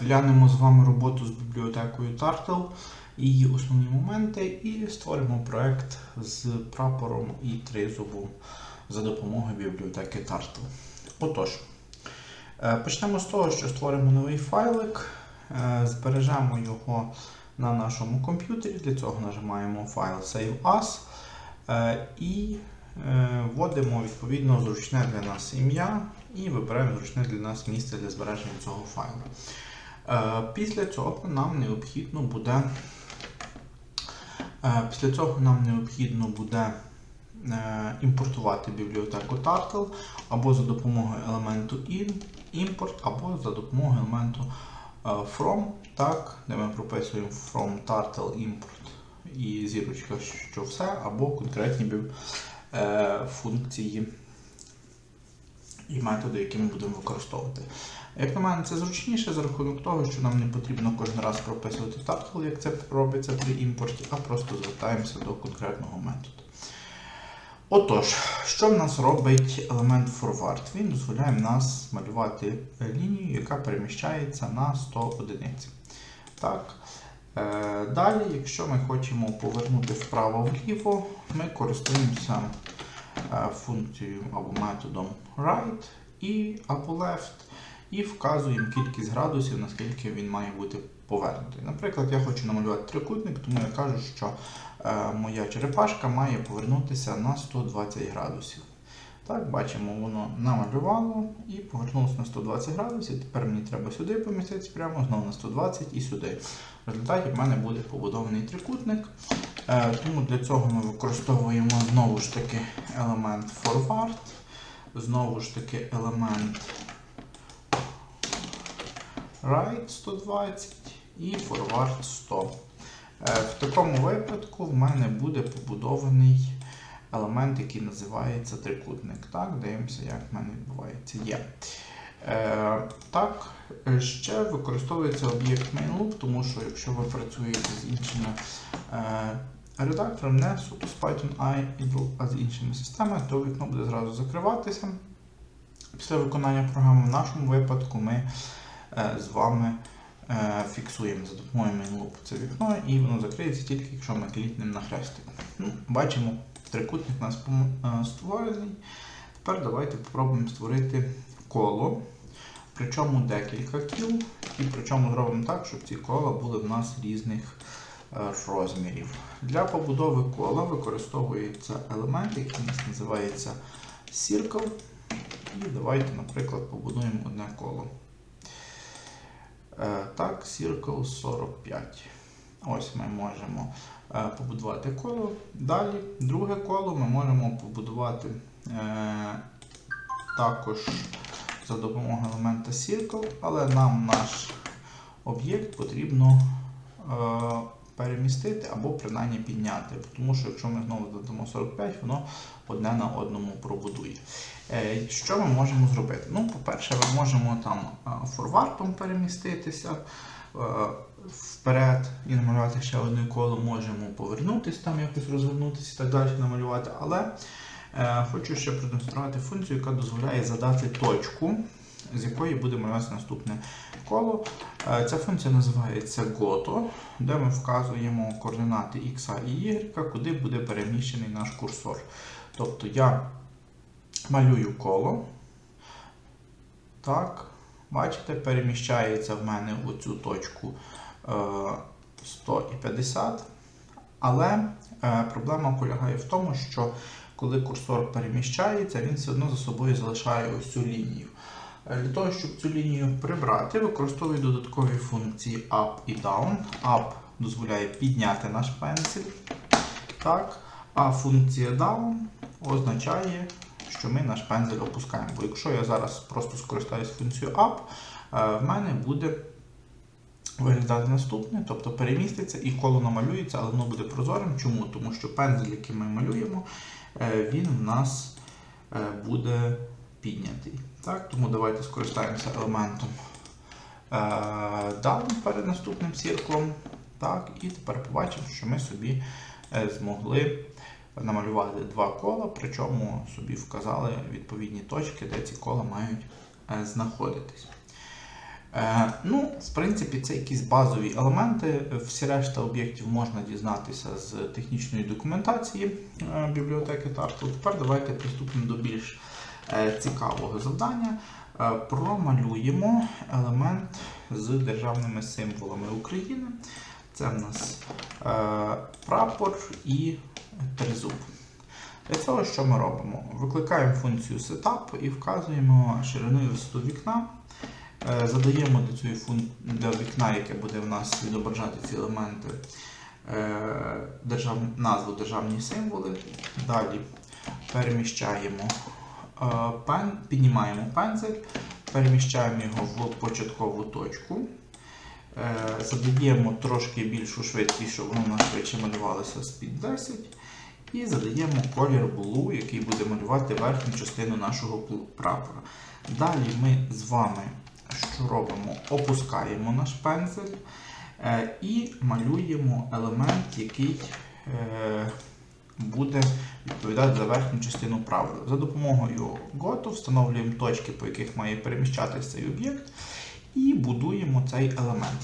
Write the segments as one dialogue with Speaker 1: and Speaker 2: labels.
Speaker 1: глянемо з вами роботу з бібліотекою Turtle, її основні моменти, і створимо проект з прапором і тризубом за допомогою бібліотеки Turtle. Отож, е, почнемо з того, що створимо новий файлик, е, збережемо його на нашому комп'ютері. Для цього нажимаємо файл Save As е, і вводимо відповідно зручне для нас ім'я і вибираємо зручне для нас місце для збереження цього файлу. Е, Після цього нам необхідно буде е, після цього нам необхідно буде е, імпортувати бібліотеку Turtle або за допомогою елементу in, import, або за допомогою елементу from, так, де ми прописуємо from Turtle import і зірочка, що все, або конкретні функції і методи, які ми будемо використовувати. Як на мене, це зручніше за рахунок того, що нам не потрібно кожен раз прописувати Turtle, як це робиться при імпорті, а просто звертаємося до конкретного методу. Отож, що в нас робить елемент forward? Він дозволяє нас малювати лінію, яка переміщається на 100 одиниць. Так. Е, Далі, якщо ми хочемо повернути вправо-вліво, ми користуємося е, функцією або методом right і або left, і вказуємо кількість градусів, наскільки він має бути повернутий. Наприклад, я хочу намалювати трикутник, тому я кажу, що е, моя черепашка має повернутися на 120 градусів. Так, бачимо, воно намалювало і повернулося на 120 градусів. Тепер мені треба сюди поміститися прямо, знову на 120 і сюди. В результаті в мене буде побудований трикутник. Е, Тому для цього ми використовуємо знову ж таки елемент forward, знову ж таки елемент right 120 і forward 100. Е, В такому випадку в мене буде побудований елемент, який називається трикутник. Так, дивимося, як в мене відбувається. Є. Е, так, ще використовується об'єкт mainloop, тому що якщо ви працюєте з іншими е, редакторами, не суто з Python а з іншими системами, то вікно буде зразу закриватися. Після виконання програми в нашому випадку ми з вами е, фіксуємо за допомогою mainloop це вікно, і воно закриється тільки, якщо ми клітнемо на хрестик. Ну, бачимо, трикутник у нас е, створений. Тепер давайте спробуємо створити коло, причому декілька кіл, і причому зробимо так, щоб ці кола були в нас різних е, розмірів. Для побудови кола використовується елемент, який у нас називається Circle. І давайте, наприклад, побудуємо одне коло. Е, Так, Circle 45. Ось ми можемо е, побудувати коло. Далі, друге коло ми можемо побудувати е, також за допомогою елемента Circle, але нам наш об'єкт потрібно перемістити або принаймні підняти. Тому що якщо ми знову додамо 45, воно одне на одному пробудує. Е, Що ми можемо зробити? Ну, по-перше, ми можемо там е, форвардом переміститися. е, Вперед і намалювати ще одне коло, можемо повернутися, там якось розвернутися і так далі намалювати. Але е, хочу ще продемонструвати функцію, яка дозволяє задати точку, з якої буде малюватися наступне коло. Е, ця функція називається GOTO, де ми вказуємо координати X і Y, куди буде переміщений наш курсор. Тобто я малюю коло. Так, бачите, переміщається в мене у цю точку е, 100 і 50. Але е, проблема полягає в тому, що коли курсор переміщається, він все одно за собою залишає ось цю лінію. Е, Для того, щоб цю лінію прибрати, використовую додаткові функції up і down. Up дозволяє підняти наш пензель. Так. А функція down означає, що ми наш пензель опускаємо. Бо якщо я зараз просто скористаюсь функцією up, е, в мене буде виглядати наступне, тобто переміститься і коло намалюється, але воно буде прозорим. Чому? Тому що пензель, який ми малюємо, е, він в нас буде піднятий. Так? Тому давайте скористаємося елементом е, down перед наступним цирклом. Так? І тепер побачимо, що ми собі е, змогли намалювати два кола, причому собі вказали відповідні точки, де ці кола мають е, знаходитись. Ну, в принципі, це якісь базові елементи. Всі решта об'єктів можна дізнатися з технічної документації бібліотеки Tartle. Тепер давайте приступимо до більш цікавого завдання. Е, промалюємо елемент з державними символами України. Це в нас е, прапор і тризуб. Для цього що ми робимо? Викликаємо функцію setup і вказуємо ширину і висоту вікна. Е, Задаємо для, цієї фун... для вікна, яке буде в нас відображати ці елементи, е, держав... назву державні символи. Далі переміщаємо е, пен... піднімаємо пензель, переміщаємо його в початкову точку. Е, Задаємо трошки більшу швидкість, щоб воно швидше малювалося з-під 10. І задаємо колір blue, який буде малювати верхню частину нашого прапора. Далі ми з вами що робимо? Опускаємо наш пензель е, і малюємо елемент, який е, буде відповідати за верхню частину прапора. За допомогою GOTO встановлюємо точки, по яких має переміщатися цей об'єкт, і будуємо цей елемент.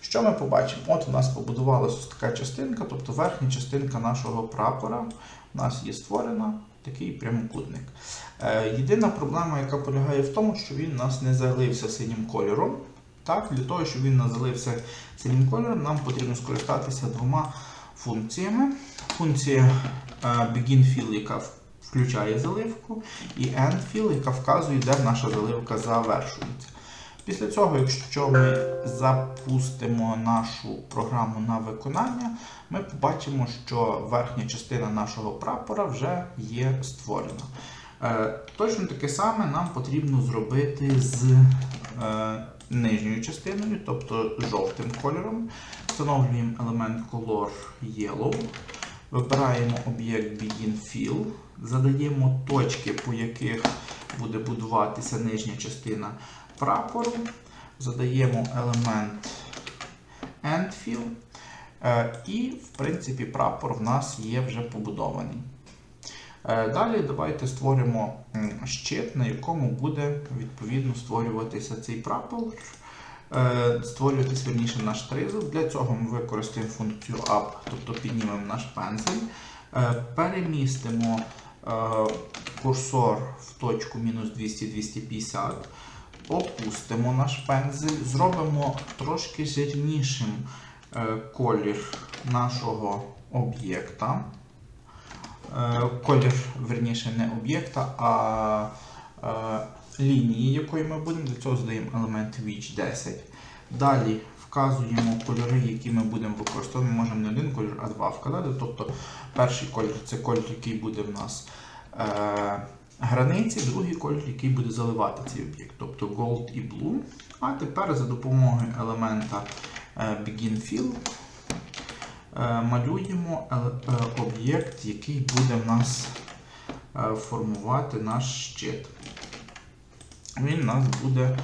Speaker 1: Що ми побачимо? От у нас побудувалася така частинка, тобто верхня частинка нашого прапора у нас є створена такий прямокутник. Е, єдина проблема, яка полягає в тому, що він у нас не залився синім кольором. Так, Для того, щоб він не залився синім кольором, нам потрібно скористатися двома функціями. Функція е, BeginFill, яка включає заливку, і EndFill, яка вказує, де наша заливка завершується. Після цього, якщо ми запустимо нашу програму на виконання, ми побачимо, що верхня частина нашого прапора вже є створена. Е, Точно таке саме нам потрібно зробити з е, нижньою частиною, тобто жовтим кольором. Встановлюємо елемент Color Yellow, вибираємо об'єкт BeginFill, задаємо точки, по яких буде будуватися нижня частина прапору, задаємо елемент EndFill, е, і, в принципі, прапор в нас є вже побудований. Е, Далі давайте створимо щит, на якому буде відповідно створюватися цей прапор. Е, Створюватись верніше наш тризуб. Для цього ми використаємо функцію Up, тобто піднімемо наш пензель, е, перемістимо е, курсор в точку мінус 200-250, опустимо наш пензель, зробимо трошки жирнішим колір нашого об'єкта. Колір, верніше, не об'єкта, а лінії, якої ми будемо. Для цього задаємо елемент Witch 10. Далі вказуємо кольори, які ми будемо використовувати. Ми можемо не один колір, а два вказати. Тобто перший колір це колір, який буде в нас е, границі, другий колір, який буде заливати цей об'єкт, тобто Gold і Blue. А тепер за допомогою елемента е, Begin Fill е, малюємо е, е, об'єкт, який буде в нас е, формувати наш щит. Він у нас буде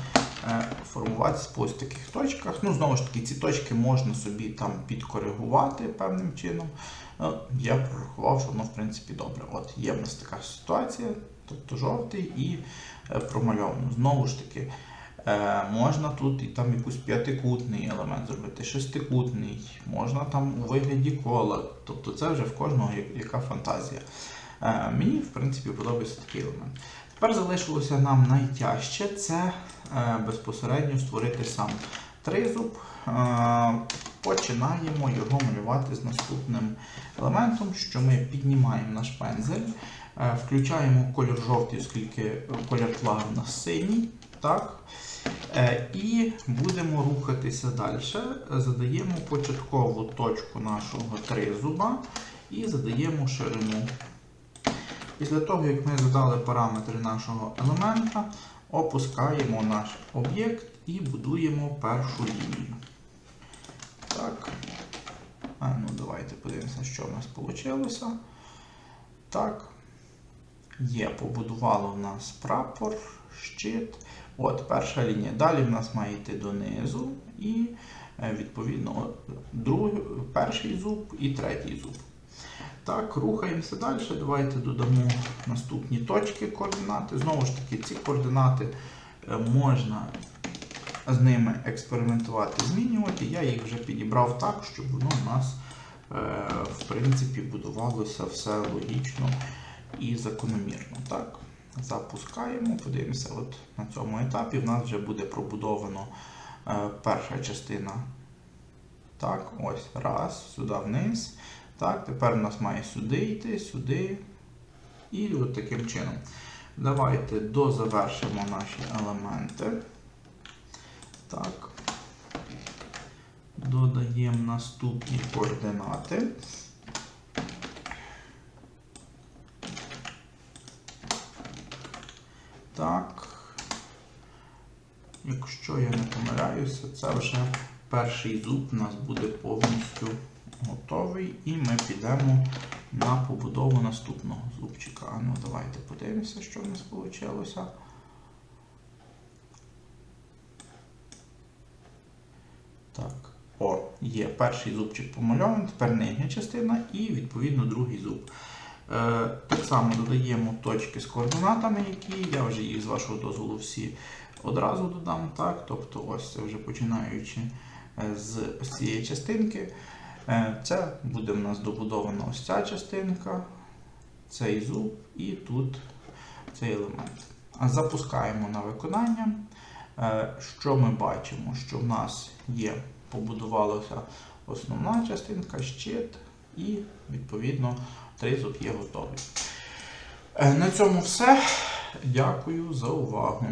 Speaker 1: е, формуватися по ось таких точках. Ну, знову ж таки, ці точки можна собі там підкоригувати певним чином. Ну, Я прорахував, що воно в принципі добре. От є в нас така ситуація, тобто жовтий і е, промальовано. Знову ж таки, е, можна тут і там якийсь п'ятикутний елемент зробити, шестикутний, можна там у вигляді кола. Тобто це вже в кожного яка фантазія. Е, Мені, в принципі, подобається такий елемент. Тепер залишилося нам найтяжче це е, безпосередньо створити сам тризуб. Е, починаємо його малювати з наступним елементом, що ми піднімаємо наш пензель, е, включаємо колір жовтий, оскільки колір тла в нас синій. Так? І будемо рухатися далі. Задаємо початкову точку нашого тризуба і задаємо ширину. Після того, як ми задали параметри нашого елемента, опускаємо наш об'єкт і будуємо першу лінію. Так. А, ну давайте подивимося, що в нас вийшло. Так. Є, побудувало в нас прапор, щит. От, перша лінія. Далі в нас має йти донизу і, е, відповідно, другий, перший зуб і третій зуб. Так, рухаємося далі. Давайте додамо наступні точки координати. Знову ж таки, ці координати е, можна з ними експериментувати, змінювати. Я їх вже підібрав так, щоб воно у нас е, в принципі будувалося все логічно і закономірно. Так? Запускаємо, подивимося, от на цьому етапі в нас вже буде пробудовано е, перша частина. Так, ось, раз, сюди вниз. Так, тепер у нас має сюди йти, сюди. І от таким чином. Давайте дозавершимо наші елементи. Так. Додаємо наступні координати. Так. Якщо я не помиляюся, це вже перший зуб у нас буде повністю готовий, і ми підемо на побудову наступного зубчика. А ну давайте подивимося, що в нас вийшло. Так, о, є перший зубчик помальований, тепер нижня частина і відповідно другий зуб. Е, так само додаємо точки з координатами, які я вже їх з вашого дозволу всі одразу додам. Так? Тобто ось це вже починаючи е, з цієї частинки. Е, Це буде в нас добудована ось ця частинка, цей зуб і тут цей елемент. Запускаємо на виконання. Е, Що ми бачимо? Що в нас є, побудувалася основна частинка, щит і, відповідно, тризуб є готовий. Е, На цьому все. Дякую за увагу.